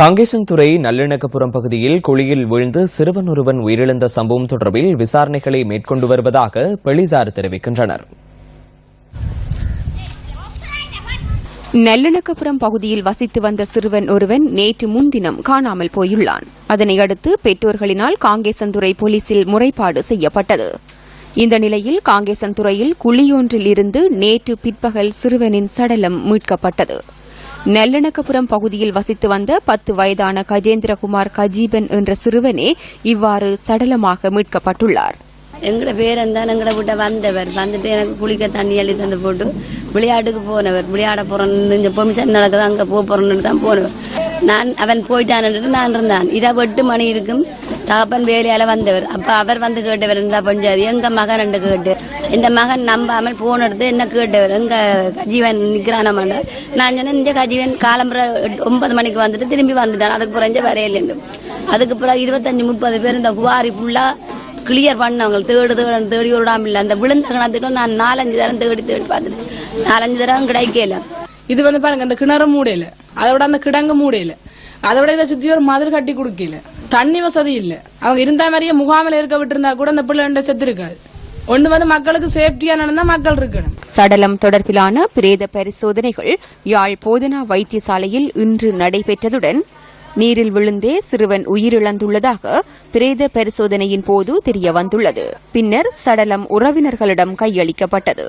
காங்கேசன்துறை நல்லிணக்கப்புறம் பகுதியில் குழியில் விழுந்து சிறுவன் ஒருவன் உயிரிழந்த சம்பவம் தொடர்பில் விசாரணைகளை மேற்கொண்டு வருவதாக போலீசார் தெரிவிக்கின்றனர். நல்லிணக்கபுரம் பகுதியில் வசித்து வந்த சிறுவன் ஒருவன் நேற்று முன்தினம் காணாமல் போயுள்ளான். அதனையடுத்து பெற்றோர்களினால் காங்கேசன்துறை போலீசில் முறைப்பாடு செய்யப்பட்டது. இந்த நிலையில் காங்கேசன்துறையில் குழியொன்றில் இருந்து நேற்று பிற்பகல் சிறுவனின் சடலம் மீட்கப்பட்டது. நல்லிணக்கபுரம் பகுதியில் வசித்து வந்த பத்து வயதான கஜேந்திரகுமார் கஜீபன் என்ற சிறுவனே இவ்வாறு சடலமாக மீட்கப்பட்டுள்ளார். எங்களோட பேரன் தான் எங்களை விட வந்தவர். வந்துட்டு எனக்கு குளிக்க தண்ணி அள்ளி தந்து போட்டு விளையாட்டுக்கு போனவர். விளையாட போறேன்னு இந்த பொமிஷன் நடக்குது அங்கே போக போறேன்னு தான் போனவர். நான் அவன் போயிட்டான்னு நான் இருந்தான். இதை எட்டு மணி இருக்கும். தகப்பன் வேலையால வந்தவர். அப்ப அவர் வந்து கேட்டவர் இந்த பஞ்சாயத்து எங்க மகன் என்று கேட்டு. இந்த மகன் நம்பாமல் போன் எடுத்து என்ன கேட்டவர்? எங்க கஜீவன் நிக்கிறான நான் சொன்னேன் இந்த கஜீவன் காலம்புற ஒன்பது மணிக்கு வந்துட்டு திரும்பி வந்துட்டான். அதுக்கு குறைஞ்ச வரையில அதுக்கு பிறகு இருபத்தஞ்சு முப்பது பேர் இந்த குவாரி ஃபுல்லா கிளியர் பண்ணவங்க. தேடு தேடு தேடி விடாம இல்லை. அந்த விழுந்த கிணத்துக்கு நான் நாலஞ்சு தரம் தேடி தேடி பார்த்துட்டு நாலஞ்சு தரம் கிடைக்கல. இது வந்து பாருங்க அந்த கிணறு மூடையில. அதோட அந்த கிடங்கு மூடையில. அதோட இதை சுத்தி ஒரு மதில் கட்டி கொடுக்கல. தண்ணி வசதி இல்ல. அவங்க இருந்த மாதிரியே முகாமில் இருக்க விட்டுருந்தா கூட அந்த பிள்ளை செத்து இருக்காது ஒண்ணு வந்து மக்களுக்கு சேஃப்டியா நடந்தா மக்கள் இருக்கணும். சடலம் தொடர்பிலான பிரேத பரிசோதனைகள் யாழ் போதனா வைத்தியசாலையில் இன்று நடைபெற்றதுடன் நீரில் விழுந்தே சிறுவன் உயிரிழந்துள்ளதாக பிரேத பரிசோதனையின் போது தெரியவந்துள்ளது. பின்னர் சடலம் உறவினர்களிடம் கையளிக்கப்பட்டது.